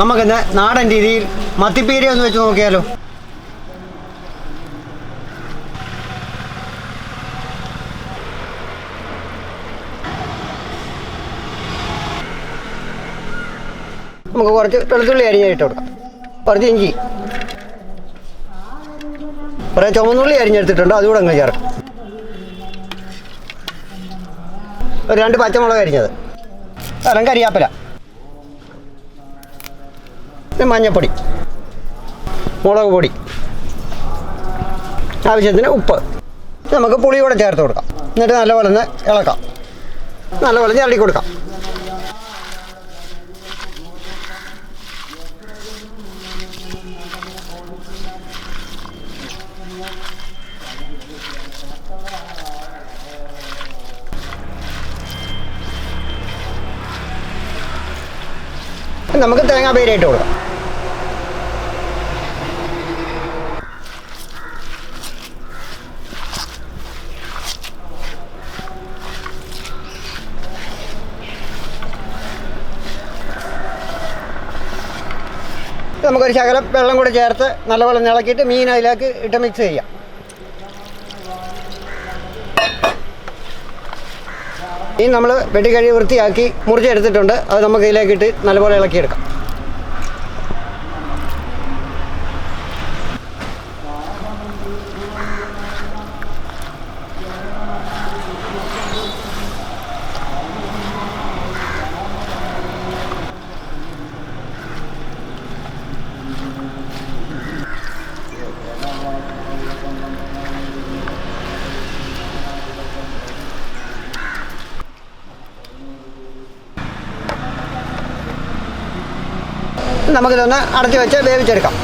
നമുക്കിന്ന് നാടൻ രീതിയിൽ മത്തിപ്പീര ഒന്ന് വെച്ച് നോക്കിയാലോ? നമുക്ക് കുറച്ച് വെളുത്തുള്ളി അരിഞ്ഞിട്ട് കൊടുക്കാം. കുറച്ച് ഇഞ്ചി. കുറേ ചുമന്നുള്ളി അരിഞ്ഞെടുത്തിട്ടുണ്ട് അതുകൂടെ അങ്ങ് ചേർക്കാം. ഒരു രണ്ട് പച്ചമുളക് അരിഞ്ഞത്. അരം കരിയാപ്പല. മഞ്ഞപ്പൊടി മുളക് പൊടി ആവശ്യത്തിന് ഉപ്പ്. നമുക്ക് പുളി കൂടെ ചേർത്ത് കൊടുക്കാം. എന്നിട്ട് നല്ലപോലെ ഒന്ന് ഇളക്കാം. നല്ലപോലെ ഞരടി കൊടുക്കാം. നമുക്ക് തേങ്ങാ പേരായിട്ട് കൊടുക്കാം. നമുക്കൊരു ശകലം വെള്ളം കൂടെ ചേർത്ത് നല്ലപോലെ ഇളക്കിയിട്ട് മീൻ അതിലേക്ക് ഇട്ട് മിക്സ് ചെയ്യാം. ഈ നമ്മൾ വെട്ടിക്കഴി വൃത്തിയാക്കി മുറിച്ചെടുത്തിട്ടുണ്ട് അത് നമുക്ക് ഇതിലേക്ക് ഇട്ട് നല്ലപോലെ ഇളക്കിയെടുക്കാം. നമുക്കിതൊന്ന് അടച്ചു വെച്ച് വേവിച്ചെടുക്കാം.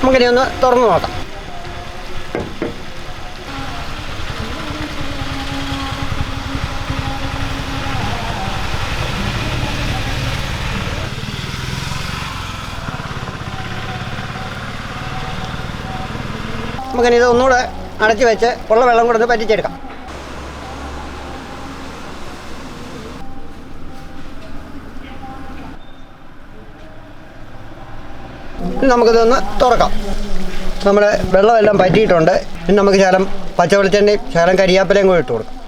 നമുക്കിനി ഒന്ന് തുറന്നു നോക്കാം. നമുക്കിനി ഇത് ഒന്നുകൂടെ അടച്ചു വെച്ച് ഉള്ള വെള്ളം കൂടെ ഒന്ന് പറ്റിച്ചെടുക്കാം. നമുക്കിതൊന്ന് തുറക്കാം. നമ്മുടെ വെള്ളമെല്ലാം പറ്റിയിട്ടുണ്ട്. ഇനി നമുക്ക് ശകലം പച്ചവെളിച്ചെണ്ണയും ശകലം കരിയാപ്പലയും കൂടി ഇട്ട് കൊടുക്കാം.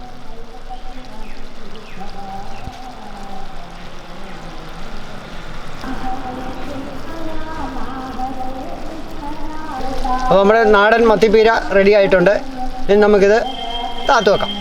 അപ്പോൾ നമ്മുടെ നാടൻ മത്തിപ്പീര റെഡി ആയിട്ടുണ്ട്. ഇനി നമുക്കിത് താത്തു വെക്കാം.